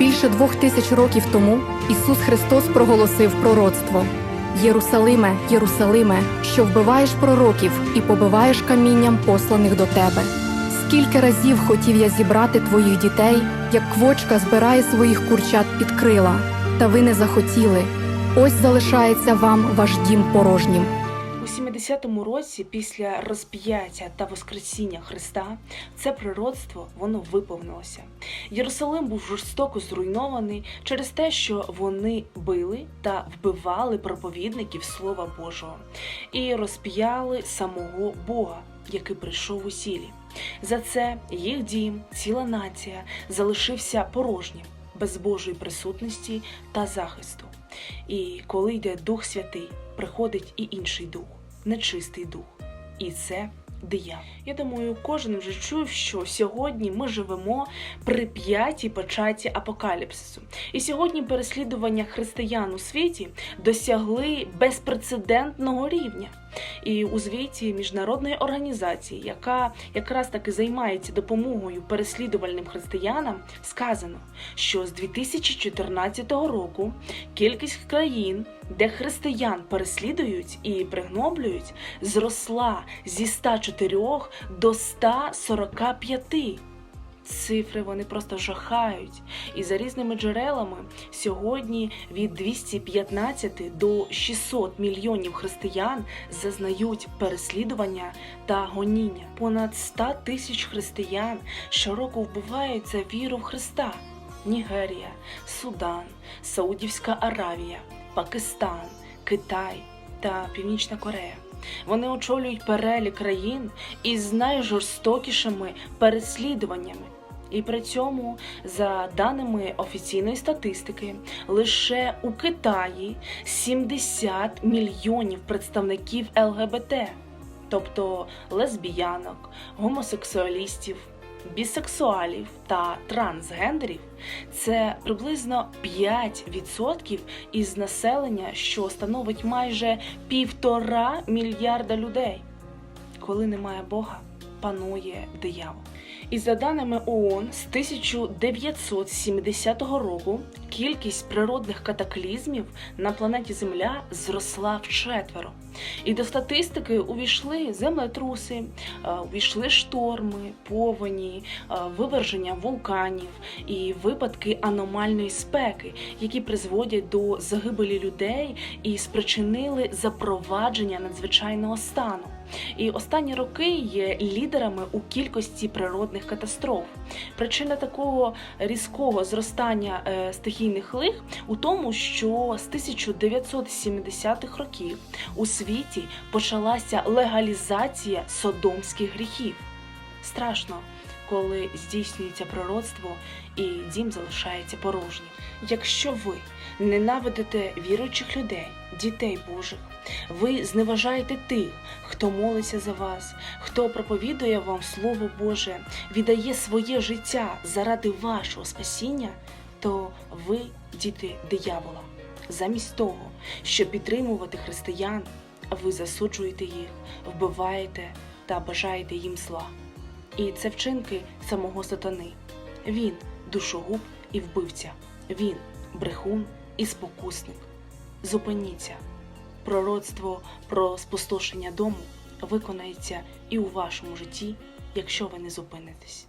Більше двох тисяч років тому Ісус Христос проголосив пророцтво: Єрусалиме, Єрусалиме, що вбиваєш пророків і побиваєш камінням посланих до тебе. Скільки разів хотів я зібрати твоїх дітей, як квочка збирає своїх курчат під крила, та ви не захотіли. Ось залишається вам ваш дім порожнім. У 70-му році, після розп'яття та Воскресіння Христа, це пророцтво воно виповнилося. Єрусалим був жорстоко зруйнований через те, що вони били та вбивали проповідників Слова Божого і розп'яли самого Бога, який прийшов у сілі. За це їх дім, ціла нація залишився порожнім, без Божої присутності та захисту. І коли йде Дух Святий, приходить і інший дух, нечистий дух. І це диявол. Я думаю, кожен вже чув, що сьогодні ми живемо при п'ятій печаті апокаліпсису. І сьогодні переслідування християн у світі досягли безпрецедентного рівня. І у звіті міжнародної організації, яка якраз таки займається допомогою переслідувальним християнам, сказано, що з 2014 року кількість країн, де християн переслідують і пригноблюють, зросла зі 104 до 145. Цифри вони просто жахають. І за різними джерелами сьогодні від 215 до 600 мільйонів християн зазнають переслідування та гоніння. Понад 100 тисяч християн щороку вбивають за віру в Христа. Нігерія, Судан, Саудівська Аравія, Пакистан, Китай та Північна Корея. Вони очолюють перелік країн із найжорстокішими переслідуваннями. І при цьому, за даними офіційної статистики, лише у Китаї 70 мільйонів представників ЛГБТ, тобто лесбіянок, гомосексуалістів, бісексуалів та трансгендерів. Це приблизно 5% із населення, що становить майже півтора мільярда людей. Коли немає Бога, панує диявол. І за даними ООН, з 1970 року кількість природних катаклізмів на планеті Земля зросла вчетверо. І до статистики увійшли землетруси, е, увійшли шторми, повені, е, виверження вулканів і випадки аномальної спеки, які призводять до загибелі людей і спричинили запровадження надзвичайного стану. І останні роки є лідерами у кількості природних катастроф. Причина такого різкого зростання е, стихійних лих у тому, що з 1970-х років у світі почалася легалізація содомських гріхів. Страшно, коли здійснюється пророцтво і дім залишається порожнім. Якщо ви ненавидите віруючих людей, дітей Божих, ви зневажаєте тих, хто молиться за вас, хто проповідує вам Слово Боже, віддає своє життя заради вашого спасіння, то ви діти диявола. Замість того, щоб підтримувати християн, ви засуджуєте їх, вбиваєте та бажаєте їм зла. І це вчинки самого сатани. Він душогуб і вбивця. Він брехун і спокусник. Зупиніться. Пророцтво про спустошення дому виконається і у вашому житті, якщо ви не зупинитесь.